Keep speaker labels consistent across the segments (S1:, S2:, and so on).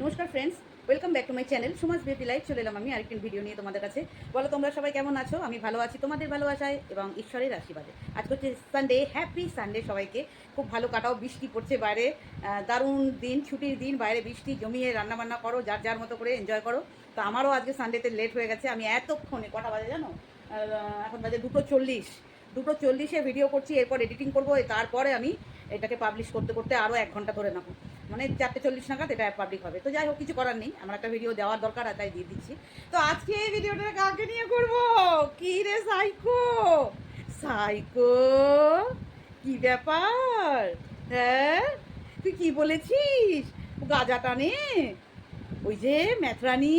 S1: নমস্কার friends welcome back to my channel Sumas beauty life চলে এলাম আমি আরেকটি ভিডিও নিয়ে তোমাদের কাছে। বলো, তোমরা সবাই কেমন আছো? আমি ভালো আছি, তোমাদের ভালোবাসায় এবং ঈশ্বরের আশীর্বাদে। আজ হচ্ছে সানডে হ্যাপি সানডে সবাইকে। খুব ভালো কাটাও, বৃষ্টি পড়ছে বাইরে। দারুণ দিন, ছুটির দিন, বাইরে বৃষ্টি, জমিয়ে রান্নাবান্না করো, যার যার মতো করে এনজয় করো। তো আমারও আজকে সানডেতে লেট হয়ে গেছে, আমি এতক্ষণে, কটা বাজে জানো? এখন বাজে দুটো চল্লিশ। দুটো চল্লিশে ভিডিও করছি, এরপর এডিটিং করব তারপরে আমি এটাকে পাবলিশ করতে করতে আরও এক ঘণ্টা ধরে নেব মানে চারটে চল্লিশ নাগাদ এটা পাবলিক হবে। তো যাই হোক, কিছু করার নেই, আমার একটা ভিডিও দেওয়ার দরকার তাই দিয়ে দিচ্ছি। তো আজকে এই ভিডিওটা কাকে নিয়ে করব? কি রে সাইকো? সাইকো, কি ব্যাপার? হ্যাঁ? তুই কি বলেছিস? গাজা টানে? ওই যে ম্যাথরানি,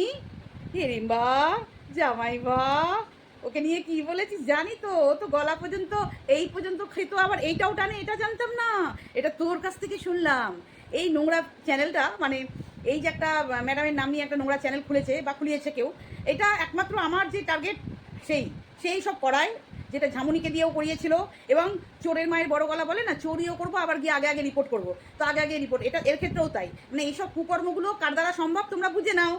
S1: হেরিম্বা, জামাইবা, ওকে নিয়ে কি বলেছিস জানি তো? ও তো গলা পর্যন্ত, এই পর্যন্ত খেত আবার এইটাও টানে, এটা জানতাম না। এটা তোর কাছ থেকে শুনলাম। এই নোংরা চ্যানেলটা মানে এই যে একটা ম্যাডামের নাম নিয়ে একটা নোংরা চ্যানেল খুলেছে বা খুলিয়েছে কেউ, এটা একমাত্র আমার যে টার্গেট সেই সেই সব করায়, যেটা ঝামুনিকে দিয়েও করিয়েছিল এবং চোরের মায়ের বড় গলা বলে না চোরিও করব, আবার গিয়ে আগে আগে রিপোর্ট করব। তো আগে আগে রিপোর্ট এটা এর ক্ষেত্রেও তাই। মানে এইসব কুকর্মগুলো কার দ্বারা সম্ভব তোমরা বুঝে নাও।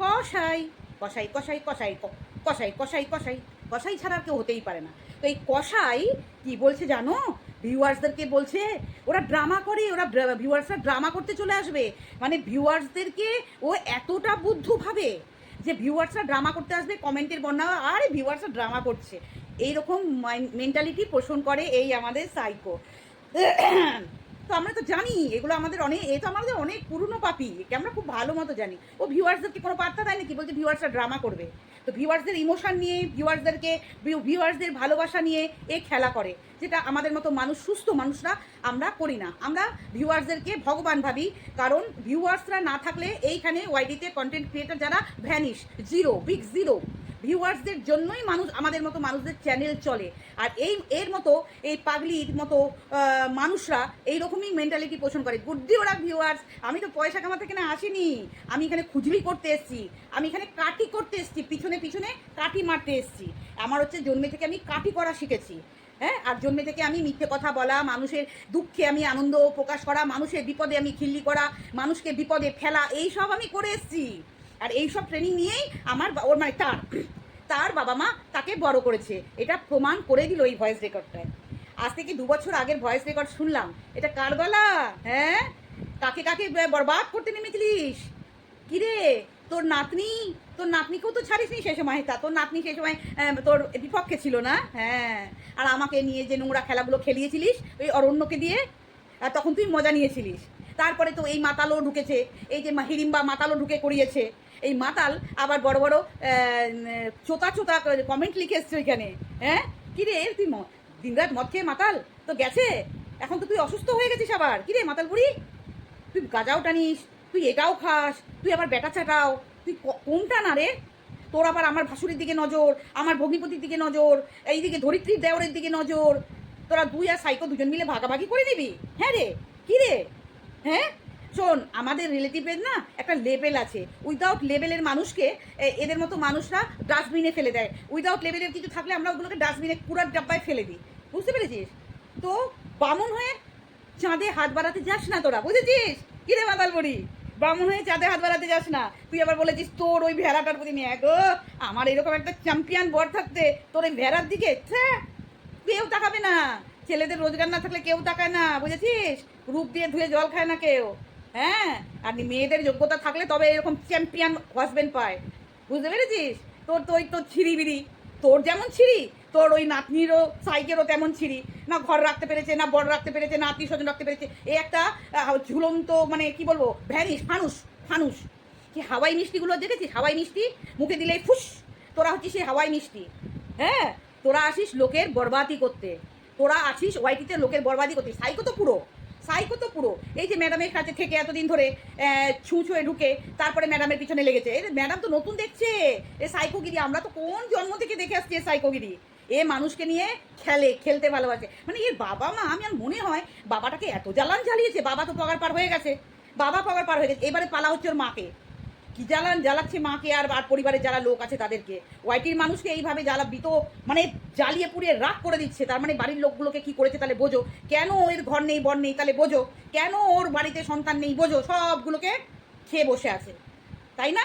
S1: কষাই কষাই কষাই কষাই কষাই কষাই কষাই কষাই ছাড়া আর কেউ হতেই পারে না। তো এই কষাই কি বলছে জানো? ভিউয়ার্সদেরকে বলছে, ওরা ড্রামা করে, ওরা ভিউয়ার্সরা ড্রামা করতে চলে আসবে। মানে ভিউয়ার্সদেরকে ও এতটা বুদ্ধ ভাবে যে ভিউয়ার্সরা ড্রামা করতে আসবে, কমেন্টের বন্যা, আরে ভিউয়ার্সরা ড্রামা করছে। এইরকম মেন্টালিটি পোষণ করে এই আমাদের সাইকো তো আমরা তো জানি, এগুলো আমাদের অনেক, এ তো আমাদের অনেক পুরনো পাপি আমরা খুব ভালো মতো জানি। ও ভিউয়ার্সদেরকে কোনো বার্তা দেয় নাকি বলছে ভিউয়ার্সরা ড্রামা করবে। তো ভিউয়ার্সদের ইমোশান নিয়ে ভিউয়ার্সদেরকে ভিউয়ার্সদের ভালোবাসা নিয়ে এ খেলা করে, যেটা আমাদের মতো মানুষ, সুস্থ মানুষরা আমরা করি না। আমরা ভিউয়ার্সদেরকে ভগবান ভাবি, কারণ ভিউয়ার্সরা না থাকলে এইখানে ওয়াইডিতে কন্টেন্ট ক্রিয়েটার যারা ভ্যানিশ জিরো বিগ জিরো ভিউয়ার্সদের জন্যই মানুষ আমাদের মতো মানুষদের চ্যানেল চলে। আর এই, এর মতো এই পাগলির মতো মানুষরা এইরকমই মেন্টালিটি পোষণ করে। গুড্ডি ওরা ভিউয়ার্স আমি তো পয়সা কামাতে কেনা আসিনি? আমি এখানে খুজলি করতে এসেছি। আমি এখানে কাটি করতে এসেছি। পিছনে পিছনে কাটি মারতে এসেছি। আমার হচ্ছে জন্মে থেকে আমি কাটি করা শিখেছি। হ্যাঁ? আর জন্মে থেকে আমি মিথ্যে কথা বলা, মানুষের দুঃখে আমি আনন্দ প্রকাশ করা, মানুষের বিপদে আমি খিল্লি করা, মানুষকে বিপদে ফেলা এই সব আমি করে এসেছি। আর এই সব ট্রেনিং নিয়েই আমার ওর মানে তার তার বাবা মা তাকে বড় করেছে। এটা প্রমাণ করে দিল এই ভয়েস রেকর্ডটায় আজ থেকে দু বছর আগের ভয়েস রেকর্ড শুনলাম। এটা কার গলা? হ্যাঁ? কাকে কাকে বরবাদ করতে নেমেছিলিস? কিরে? তোর নাতনি? তোর নাতনিকেও তো ছাড়িস নি সে সময়। তা তোর নাতনি সেই সময় তোর বিপক্ষে ছিল না? হ্যাঁ। আর আমাকে নিয়ে যে নোংরা খেলাগুলো খেলিয়েছিলিস, ওই অরণ্যকে দিয়ে আর তখন তুই মজা নিয়েছিলিস। তারপরে তো এই মাতালও ঢুকেছে। এই যে হিড়িম্বা মাতালও ঢুকে করিয়েছে এই মাতাল আবার বড় বড় চোতা চোতা কমেন্ট লিখে এসছে ওইখানে। হ্যাঁ? কিরে তুই দিনরাত মদ খেয়ে মাতাল? তো গেছে? এখন তো তুই অসুস্থ হয়ে গেছিস আবার। কিরে মাতাল বুড়ি? তুই গাজাও টানিস, তুই এটাও খাস, তুই আবার বেটা চাটাও। তুই কোনটা না রে? তোর আবার আমার ভাসুরের দিকে নজর, আমার ভগ্নিপতির দিকে নজর, এইদিকে ধরিত্রীর দেওরের দিকে নজর। তোরা দুই আর সাইকো দুজন মিলে ভাগাভাগি করে দিবি হ্যাঁ রে? কি রে? হ্যাঁ? শোন, আমাদের রিলেটিভের না একটা লেভেল আছে। উইদাউট লেভেলের মানুষকে এদের মতো মানুষরা ডাস্টবিনে ফেলে দেয়। উইদাউট লেভেলের কিছু থাকলে আমরা ওগুলোকে ডাস্টবিনে কুড়ার ডাব্বায় ফেলে দিই। বুঝতে পেরেছিস? তো বামুন হয়ে চাঁদে হাত বাড়াতে যাস না তোরা, বুঝেছিস? কি রে মাতাল বড়ি? বামুন হয়ে চাঁদে হাত বাড়াতে যাস না। তুই আবার বলেছিস, তোর ওই ভেড়াটার প্রতি নিয়ে গো। আমার এরকম একটা চ্যাম্পিয়ন বর থাকতে তোর ওই ভেড়ার দিকে কেউ তাকাবে না। ছেলেদের রোজগার না থাকলে কেউ তাকায় না, বুঝেছিস? রূপ দিয়ে ধুয়ে জল খায় না কেউ। হ্যাঁ আর মেয়েদের যোগ্যতা থাকলে তবে এরকম চ্যাম্পিয়ন হাজবেন্ড পায়। বুঝতে পেরেছিস? তোর তো ওই তোর ছিঁড়ি বিড়ি তোর যেমন ছিঁড়ি, তোর ওই নাতনিরও সাইকেরও তেমন ছিঁড়ি। না ঘর রাখতে পেরেছে, না বড় রাখতে পেরেছে, না আত্মীয় স্বজন রাখতে পেরেছে। এই একটা ঝুলন্ত মানে কি বলব? ভ্যানিস ফানুস ফানুস। কি হাওয়াই মিষ্টিগুলো দেখেছিস? হাওয়াই মিষ্টি? মুখে দিলেই ফুস, তোরা হচ্ছিস সেই হাওয়াই মিষ্টি। হ্যাঁ তোরা আসিস লোকের বরবাদি করতে। তোরা আসিস ওয়াইটিতে লোকের বরবাদি করতে। সাইকো তো পুরো। সাইকো তো পুরো। এই যে ম্যাডামের কাছে থেকে এতদিন ধরে ছু ছুঁয়ে ঢুকে তারপরে ম্যাডামের পিছনে লেগেছে। এ, ম্যাডাম তো নতুন দেখছে। এ, সাইকোগিরি, আমরা তো কোন জন্ম থেকে দেখে আসছি এ সাইকোগিরি? এ মানুষকে নিয়ে খেলে, খেলতে ভালোবাসে। মানে এর বাবা মা, আমি আর মনে হয় বাবাটাকে এত জ্বালান জ্বালিয়েছে, বাবা তো পগার পার হয়ে গেছে। বাবা পগার পার হয়ে গেছে। এবারে পালা হচ্ছে ওর মাকে। কি জ্বালান? জ্বালাচ্ছে মাকে আর আর পরিবারের যারা লোক আছে তাদেরকে। ওয়াইটির মানুষকে এইভাবে জ্বালাবি তো মানে জ্বালিয়ে পুড়িয়ে রাগ করে দিচ্ছে। তার মানে বাড়ির লোকগুলোকে কি করেছে তাহলে বোঝো। কেন ওর ঘর নেই, বর নেই তাহলে বোঝো। কেন ওর বাড়িতে সন্তান নেই বোঝো। সবগুলোকে খেয়ে বসে আছে। তাই না?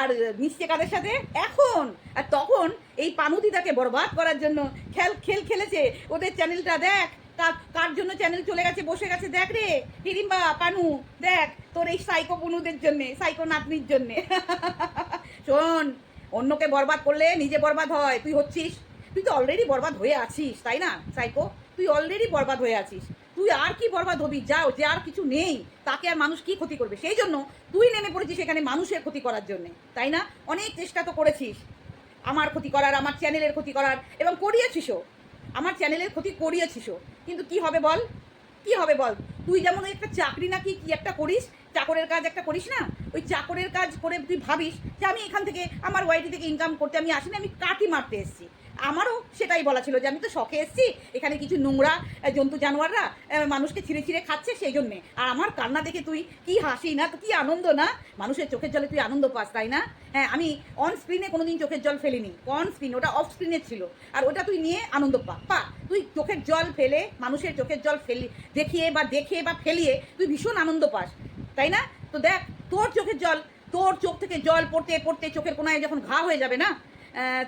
S1: আর মিশছে কাদের সাথে? এখন। আর তখন এই পানুদিদাকে বরবাদ করার জন্য খেল খেল খেলেছে। ওদের চ্যানেলটা দেখ। কার কার জন্য চ্যানেল চলে গেছে? বসে গেছে। দেখ রে হিরিম্বা পানু, দেখ, তোর এই সাইকো পুনুদের জন্যে সাইকো নাতনির জন্যে। শোন, অন্যকে বরবাদ করলে নিজে বরবাদ হয়। তুই হচ্ছিস, তুই তো অলরেডি বরবাদ হয়ে আছিস, তাই না সাইকো তুই অলরেডি বরবাদ হয়ে আছিস। তুই আর কি বরবাদ হবি? যাও, যে আর কিছু নেই, তাকে আর মানুষ কি ক্ষতি করবে? সেই জন্য তুই নেমে পড়েছিস এখানে মানুষের ক্ষতি করার জন্য, তাই না? অনেক চেষ্টা তো করেছিস, আমার ক্ষতি করার, আমার চ্যানেলের ক্ষতি করার, এবং করিয়েছিসও। আমার চ্যানেলের ক্ষতি করিয়েছিস কিন্তু কি হবে বল? কি হবে বল? তুই যেমন ওই একটা চাকরি নাকি কি একটা করিস, চাকরের কাজ একটা করিস না? ওই চাকরের কাজ করে তুই ভাবিস যে আমি এখান থেকে আমার ওয়াইটি থেকে ইনকাম করতে আমি আসিনি, আমি কাটি মারতে এসেছি। আমারও সেটাই বলা ছিল যে আমি তো শখে এসেছি, এখানে কিছু নোংরা জন্তু জানোয়াররা মানুষকে ছিঁড়ে ছিঁড়ে খাচ্ছে সেই জন্যে আর আমার কান্না দেখে তুই কি হাসি না, কি আনন্দ না? মানুষের চোখের জলে তুই আনন্দ পাস, তাই না? হ্যাঁ আমি অন স্ক্রিনে কোনোদিন চোখের জল ফেলিনি অন স্ক্রিন ওটা অফ স্ক্রিনের ছিল। আর ওটা তুই নিয়ে আনন্দ পা পা, তুই চোখের জল ফেলে, মানুষের চোখের জল ফেলি, দেখিয়ে বা দেখে বা ফেলিয়ে তুই ভীষণ আনন্দ পাস, তাই না? তো দেখ, তোর চোখের জল, তোর চোখ থেকে জল পড়তে পড়তে চোখের কোনায় যখন ঘা হয়ে যাবে না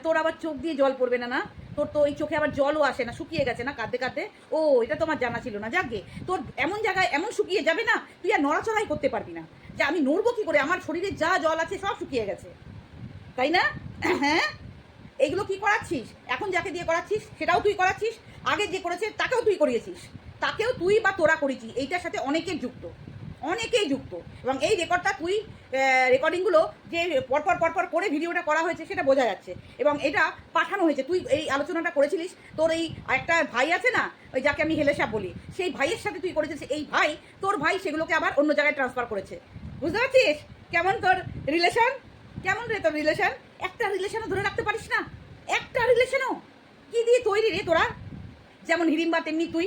S1: তোর আবার চোখ দিয়ে জল পড়বে না না? তোর তো ওই চোখে আবার জলও আসে না, শুকিয়ে গেছে না কাঁদতে কাঁদতে? ও, এটা তোমার জানা ছিল না। যাকে তোর এমন জায়গায় এমন শুকিয়ে যাবে না, তুই আর নড়াচড়াই করতে পারবি না। যে আমি নড়বো কি করে? আমার শরীরে যা জল আছে সব শুকিয়ে গেছে। তাই না? হ্যাঁ? এইগুলো কি করাচ্ছিস? এখন যাকে দিয়ে করাচ্ছিস, সেটাও তুই করাচ্ছিস। আগে যে করেছে, তাকেও তুই করিয়েছিস। তাকেও তুই বা তোরা করেছিস। এইটার সাথে অনেকের যুক্ত। অনেকেই যুক্ত। এবং এই রেকর্ডটা তুই রেকর্ডিংগুলো যে পরপর পরপর করে ভিডিওটা করা হয়েছে সেটা বোঝা যাচ্ছে। এবং এটা পাঠানো হয়েছে। তুই এই আলোচনাটা করেছিলিস। তোর এই একটা ভাই আছে না, ওই যাকে আমি হেলেসা বলি, সেই ভাইয়ের সাথে তুই করেছিস। এই ভাই, তোর ভাই সেগুলোকে আবার অন্য জায়গায় ট্রান্সফার করেছে। বুঝতে পারছিস? কেমন তোর রিলেশন কেমন রে তোর রিলেশন একটা রিলেশনও ধরে রাখতে পারিস না। একটা রিলেশনও কি দিয়ে তৈরি রে তোরা? যেমন হিড়িম্বা, তেমনি তুই।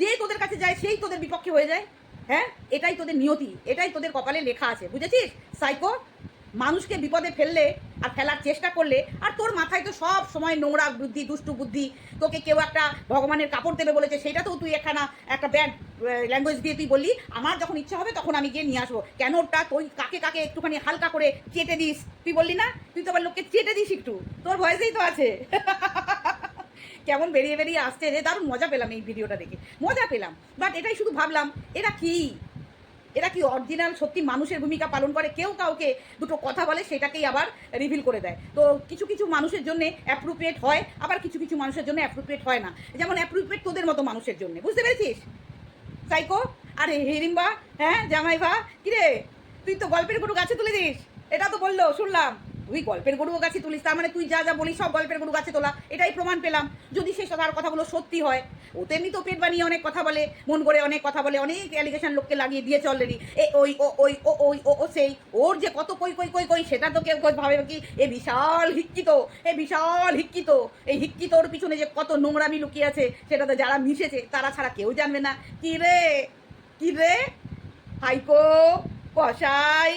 S1: যে তোদের কাছে যায়, সেই তোদের বিপক্ষে হয়ে যায়। হ্যাঁ? এটাই তোদের নিয়তি, এটাই তোদের কপালে লেখা আছে, বুঝেছিস? সাইকো, মানুষকে বিপদে ফেললে আর ফেলার চেষ্টা করলে আর তোর মাথায় তো সব সময় নোংরা বুদ্ধি, দুষ্টু বুদ্ধি, তোকে কেউ একটা ভগবানের কাপড় দেবে বলেছে সেটা তো তুই একখানা একটা ব্যাড ল্যাঙ্গুয়েজ দিয়ে তুই বললি, আমার যখন ইচ্ছা হবে তখন আমি গিয়ে নিয়ে আসব। কেন ওটা তুই কাকে কাকে একটুখানি হালকা করে চেটে দিস? তুই বললি না? তুই তো আবার লোককে চেটে দিস একটু, তোর ভয়েসেই তো আছে। কেমন বেরিয়ে বেরিয়ে আসছে রে দারুণ মজা পেলাম এই ভিডিওটা দেখে। মজা পেলাম। বাট এটাই শুধু ভাবলাম, এরা কি? এরা কি অরিজিনাল সত্যি মানুষের ভূমিকা পালন করে? কেউ কাউকে দুটো কথা বলে সেটাকেই আবার রিভিল করে দেয়। তো কিছু কিছু মানুষের জন্য অ্যাপ্রোপ্রিয়েট হয়, আবার কিছু কিছু মানুষের জন্য অ্যাপ্রোপ্রিয়েট হয় না। যেমন অ্যাপ্রোপ্রিয়েট তোদের মতো মানুষের জন্য। বুঝতে পেরেছিস? সাইকো আরে হিরিম্বা হ্যাঁ জামাই ভা কিরে? তুই তো গল্পের কোনো গাছে তুলে দিস। এটা তো বলল, শুনলাম। তুই গল্পের গরু গাছে তুলিস, তার মানে তুই যা যা বলিস সব গল্পের গরু গাছে তোলা। এটাই প্রমাণ পেলাম। যদি সে তার কথাগুলো সত্যি হয়, ও তেমনি তো পেট বানিয়ে অনেক কথা বলে, মন করে অনেক কথা বলে, অনেক অ্যালিগেশন লোককে লাগিয়ে দিয়েছে অলরেডি এ ওই, ও ওই ও ওই, ও ও সেই, ওর যে কত কই কই কই কই, সেটা তো কেউ কেউ ভাবে কি? এ বিশাল হিক্কিত, এ বিশাল হিক্কিত। এই হিক্কিতোর পিছনে যে কত নোংরামি লুকিয়ে আছে, সেটা তো যারা মিশেছে, তারা ছাড়া কেউ জানবে না। কি রে? কি রে? হাইকো কষাই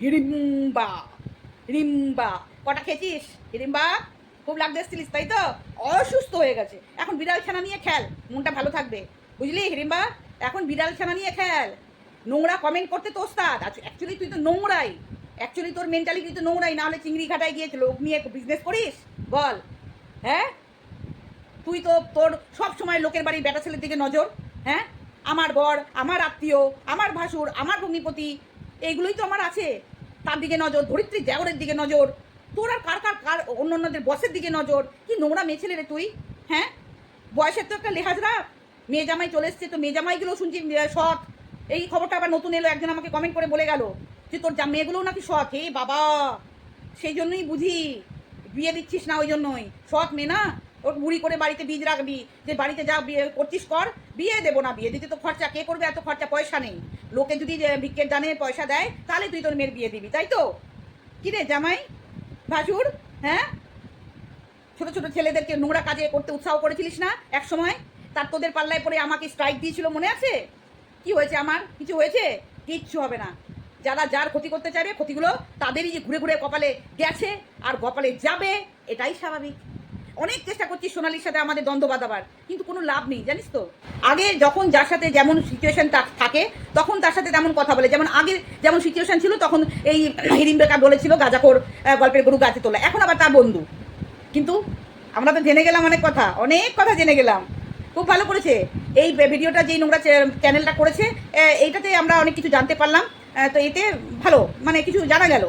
S1: হিড়িম্বা। হিড়িম্বা কটা খেয়েছিস? হিড়িম্বা খুব লাগতে এসেছিলিস, তাই তো? অসুস্থ হয়ে গেছে। এখন বিড়াল ছানা নিয়ে খেল, মনটা ভালো থাকবে। বুঝলি হিড়িম্বা এখন বিড়াল ছানা নিয়ে খেল। নোংরা কমেন্ট করতে তো ওস্তাদ অ্যাকচুয়ালি তুই তো নোংরাই। অ্যাকচুয়ালি তোর মেন্টালিটি তো নোংরাই, না হলে চিংড়ি ঘাটায় গিয়ে লোক নিয়ে বিজনেস করিস? বল হ্যাঁ? তুই তো তোর সব সময় লোকের বাড়ির বেটা ছেলের দিকে নজর হ্যাঁ? আমার বর, আমার আত্মীয়, আমার ভাসুর, আমার ভগ্নিপতি, এইগুলোই তো আমার আছে। তার দিকে নজর, ধরিত্রী দেওরের দিকে নজর। তোর আর কার কার কার অন্য অন্যদের বসের দিকে নজর? কি নোংরা মেয়ে ছেলে রে তুই? হ্যাঁ? বয়সের তো একটা লেহাজ রাখ মেয়ে জামাই চলে এসছে তো মেয়ে জামাইগুলো শুনছি সৎ। এই খবরটা আবার নতুন এলো, একজন আমাকে কমেন্ট করে বলে গেল যে তোর যা মেয়েগুলোও নাকি সৎ। হে বাবা! সেই জন্যই বুঝি। বিয়ে দিচ্ছিস না ওই জন্যই। সৎ মেয়ে না? ওর বুড়ি করে বাড়িতে বীজ রাখবি। যে বাড়িতে যা বিয়ে করছিস কর, বিয়ে দেবো না বিয়ে। দিতে তো খরচা, কে করবে এত খরচা? পয়সা নেই। লোকে যদি ভিক্ষের দানে পয়সা দেয়, তাহলে তুই তোর মেয়ের বিয়ে দিবি, তাই তো? কি রে জামাই? ভাসুর হ্যাঁ? ছোট ছোট ছেলেদেরকে নোংরা কাজে করতে উৎসাহ করেছিলিস না এক সময়? তার তোদের পাল্লায় পড়ে আমাকে স্ট্রাইক দিয়েছিল, মনে আছে? কি হয়েছে আমার? কিছু হয়েছে? কিচ্ছু হবে না। যারা যার ক্ষতি করতে চাইবে, ক্ষতিগুলো তাদেরই যে ঘুরে ঘুরে কপালে গেছে আর কপালে যাবে, এটাই স্বাভাবিক। অনেক চেষ্টা করছি সোনালির সাথে আমাদের দ্বন্দ্ব বাঁধাবার, কিন্তু কোনো লাভ নেই, জানিস তো? আগে যখন যার সাথে যেমন সিচুয়েশন থাকে, তখন তার সাথে তেমন কথা বলে। যেমন আগে যেমন সিচুয়েশন ছিল, তখন এই হিরিম্বেকা বলেছিল, গাজাখোর গল্পের গরু গাছে তোলা। এখন আবার তার বন্ধু। কিন্তু আমরা তো জেনে গেলাম অনেক কথা অনেক কথা জেনে গেলাম। খুব ভালো করেছে। এই ভিডিওটা যেই নোংরা চ্যানেলটা করেছে এইটাতে আমরা অনেক কিছু জানতে পারলাম। তো এতে ভালো মানে কিছু জানা গেল।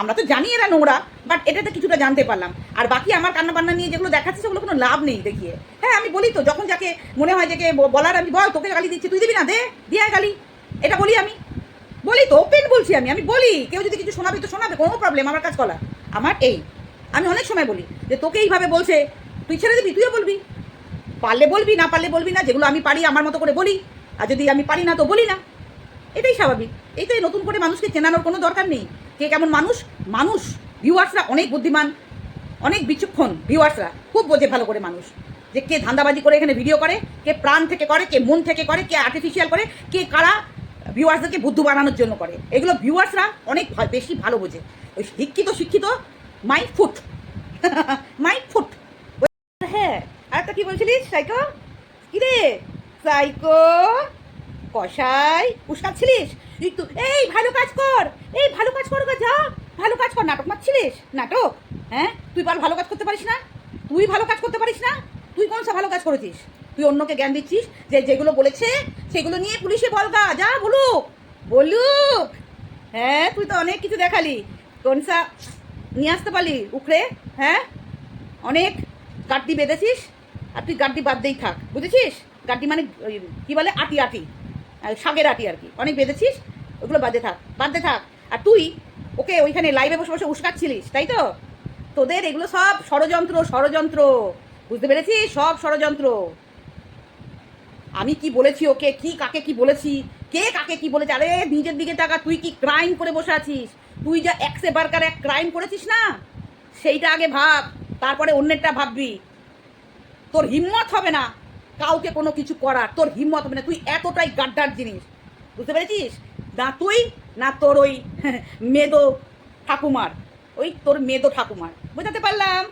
S1: আমরা তো জানি এরা নোংরা বাট এটাতে কিছুটা জানতে পারলাম। আর বাকি আমার কান্না বান্না নিয়ে যেগুলো দেখাচ্ছে সেগুলো কোনো লাভ নেই দেখিয়ে। হ্যাঁ আমি বলি তো, যখন যাকে মনে হয় যে বলার, আমি বল, তোকে গালি দিচ্ছি, তুই দিবি না? দে দিয়ে গালি। এটা বলি আমি। বলি তো ওপেন বলছি আমি। আমি বলি, কেউ যদি কিছু শোনাবে তো শোনাবে, কোনো প্রবলেম আমার কাজ করা আমার এই। আমি অনেক সময় বলি যে, তোকে এইভাবে বলছে, তুই ছেড়ে দিবি, তুইও বলবি। পারলে বলবি, না পারলে বলবি না, যেগুলো আমি পারি, আমার মতো করে বলি। আর যদি আমি পারি না, তো বলি না। এটাই স্বাভাবিক। এইটাই নতুন করে মানুষকে চেনানোর কোনো দরকার নেই। কে কেমন মানুষ? মানুষ। ভিউয়ার্সরা অনেক বুদ্ধিমান, অনেক বিচক্ষণ ভিউয়ার্সরা, খুব বোঝে ভালো করে মানুষ। যে কে ধান্দাবাজি করে এখানে ভিডিও করে, কে প্রাণ থেকে করে, কে মন থেকে করে, কে আর্টিফিশিয়াল করে, কে কারা ভিউয়ার্সদেরকে বুদ্ধু বানানোর জন্য করে। এগুলো ভিউয়ার্সরা অনেক বেশি ভালো বোঝে। ওই শিক্ষিত শিক্ষিত মাই ফুট। My foot. হ্যাঁ আর একটা কি বলছিলিস, সাইকো? কি রে সাইকো? কষাই উস্কাচ্ছিলিস? এই ভালো কাজ কর, এই ভালো কাজ কর যা। ভালো কাজ কর নাটক মারছিলিস? নাটক? হ্যাঁ? তুই পার ভালো কাজ করতে পারিস না? তুই ভালো কাজ করতে পারিস না? তুই কোন সা ভালো কাজ করেছিস? তুই অন্যকে জ্ঞান দিচ্ছিস যে যেগুলো বলেছে সেগুলো নিয়ে পুলিশে বলগা যা বলুক। বলুক। হ্যাঁ তুই তো অনেক কিছু দেখালি। কোন সা নিয়ে আসতে পারলি উখড়ে? হ্যাঁ? অনেক গাড্ডি বেঁধেছিস। আর তুই গাড্ডি বাদ দিয়েই থাক। বুঝেছিস? গাড্ডি মানে কি বলে? আটি আটি। শাকের আটি আর কি। অনেক বেঁধেছিস, ওগুলো বাদে থাক বাদে থাক। আর তুই ওকে, ওইখানে লাইভে বসে বসে উস্কাচ্ছিলিস, তাই তো? তোদের এগুলো সব ষড়যন্ত্র ষড়যন্ত্র। বুঝতে পেরেছিস? সব ষড়যন্ত্র। আমি কি বলেছি ওকে? কি, কাকে কি বলেছি? কে কাকে কি বলেছে? আরে, নিজের দিকে টাকা তুই কি ক্রাইম করে বসে আছিস? তুই যা একসে বারকার এক ক্রাইম করেছিস না? সেইটা আগে ভাব, তারপরে অন্যেরটা ভাববি। তোর হিম্মত হবে না কাউকে কোনো কিছু করার। তোর হিম্মত হবে না। তুই এতটাই গাড্ডার জিনিস। বুঝতে পেরেছিস? না, তুই না তোর ওই মেদো ঠাকুমার, ওই তোর মেদো ঠাকুমার। বোঝাতে পারলাম?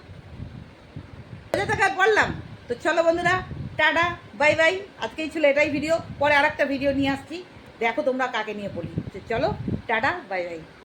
S1: বোঝাতে পারলাম তো চলো বন্ধুরা, টাটা, বাই বাই। আজকেই ছিল এটাই ভিডিও পরে আর ভিডিও নিয়ে আসছি। দেখো তোমরা কাকে নিয়ে পড়ি। চলো, টাটা, বাই বাই।